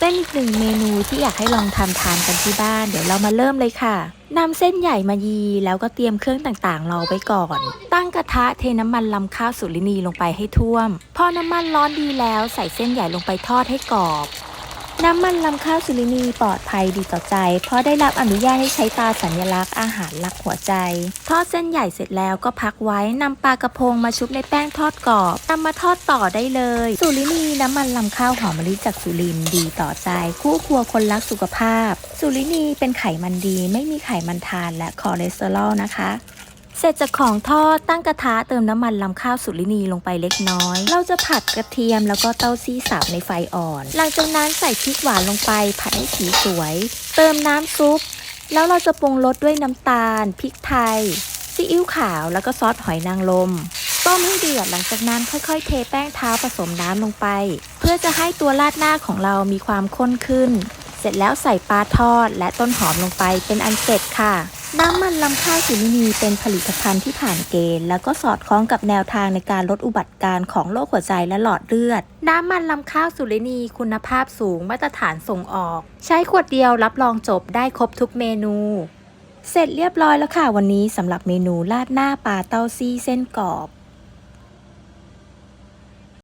เป็นอีกหนึ่งเมนูที่อยากให้ลองทำทานกันที่บ้าน เดี๋ยวเรามาเริ่มเลยค่ะนำเส้นใหญ่มายีแล้วก็เตรียมเครื่องต่างๆรอไว้ก่อน ตั้งกระทะเทน้ำมันลำข้าวสุรินีลงไปให้ท่วม พอน้ำมันร้อนดีแล้วใส่เส้นใหญ่ลงไปทอดให้กรอบ น้ำมันลำข้าวสุรินีปลอดภัยดีต่อใจ เพราะได้รับอนุญาตให้ใช้ตาสัญลักษณ์อาหารหลักหัวใจ ทอดเส้นใหญ่เสร็จแล้วก็พักไว้นำปลากระพงมาชุบในแป้งทอดกรอบนำมาทอดต่อได้เลยสุรินีน้ำมันลำข้าวหอมมะลิจากสุรินดีต่อใจ คู่ครัวคนรักสุขภาพ สุรินีเป็นไขมันดีไม่มีไขมันทานและคอเลสเตอรอลนะคะ เสร็จจากของทอดตั้งกระทะเติมน้ำมันลำข้าวสุรินีลงไปเล็กน้อย เราจะผัดกระเทียมแล้วก็เต้าซี่สับในไฟอ่อน หลังจากนั้นใส่พริกหวานลงไปผัดให้สีสวย เติมน้ำซุป แล้วเราจะปรุงรสด้วยน้ำตาล พริกไทย ซีอิ๊วขาวแล้วก็ซอสหอยนางรมต้มให้เดือดหลังจากนั้นค่อยๆ เทแป้งเท้าผสมน้ำลงไป เพื่อจะให้ตัวราดหน้าของเรามีความข้นขึ้น เสร็จแล้วใส่ปลาทอดและต้นหอมลงไปเป็นอันเสร็จค่ะ น้ำมันลำข้าวสุรินีเป็นผลิตภัณฑ์ที่ผ่านเกณฑ์ แล้วก็สอดคล้องกับแนวทางในการลดอุบัติการของโรคหัวใจและหลอดเลือด น้ำมันลำข้าวสุรินีคุณภาพสูงมาตรฐานส่งออก ใช้ขวดเดียวรับรองจบได้ครบทุกเมนู เสร็จเรียบร้อยแล้วค่ะวันนี้สำหรับเมนูราดหน้าปลาเต้าซี่เส้นกรอบ